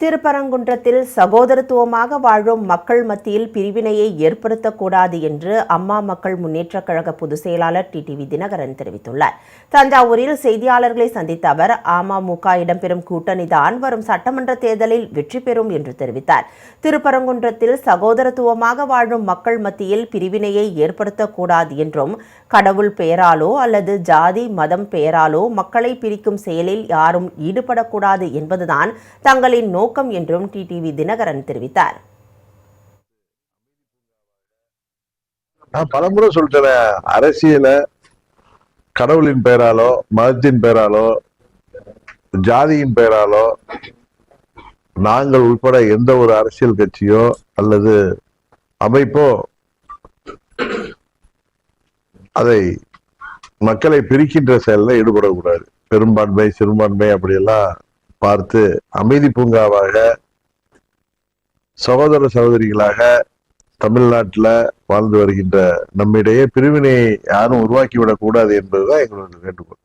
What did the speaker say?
திருப்பரங்குன்றத்தில் சகோதரத்துவமாக வாழும் மக்கள் மத்தியில் பிரிவினையை ஏற்படுத்தக்கூடாது என்று அம்மா மக்கள் முன்னேற்றக் கழக பொதுச் செயலாளர் டிடிவி தினகரன் தெரிவித்துள்ளார். தஞ்சாவூரில் செய்தியாளர்களை சந்தித்த அவர் அமமுக இடம்பெறும் கூட்டணிதான் வரும் சட்டமன்ற தேர்தலில் வெற்றி பெறும் என்று தெரிவித்தார். திருப்பரங்குன்றத்தில் சகோதரத்துவமாக வாழும் மக்கள் மத்தியில் பிரிவினையை ஏற்படுத்தக்கூடாது என்றும் கடவுள் பெயராலோ அல்லது ஜாதி மதம் பெயராலோ மக்களை பிரிக்கும் செயலில் யாரும் ஈடுபடக்கூடாது என்பதுதான் தங்களின் நோக்கம் என்றும் டிடிவி தினகரன் தெரிவித்தார். நான் பலமுறை சொல்லிட்டேன் அரசியல கடவுளின் பெயராலோ மதத்தின் பெயராலோ ஜாதியின் பெயராலோ நாங்கள் உட்பட எந்த ஒரு அரசியல் கட்சியோ அல்லது அமைப்போ அதை மக்களை பிரிக்கின்ற செயலில் ஈடுபடக்கூடாது. பெரும்பான்மை சிறுபான்மை அப்படியெல்லாம் பார்த்து அமைதி பூங்காவாக சகோதர சகோதரிகளாக தமிழ்நாட்டில் வாழ்ந்து வருகின்ற நம்மிடையே பிரிவினையை யாரும் உருவாக்கிவிடக்கூடாது என்பதுதான் எங்களுடைய வேண்டுகோள்.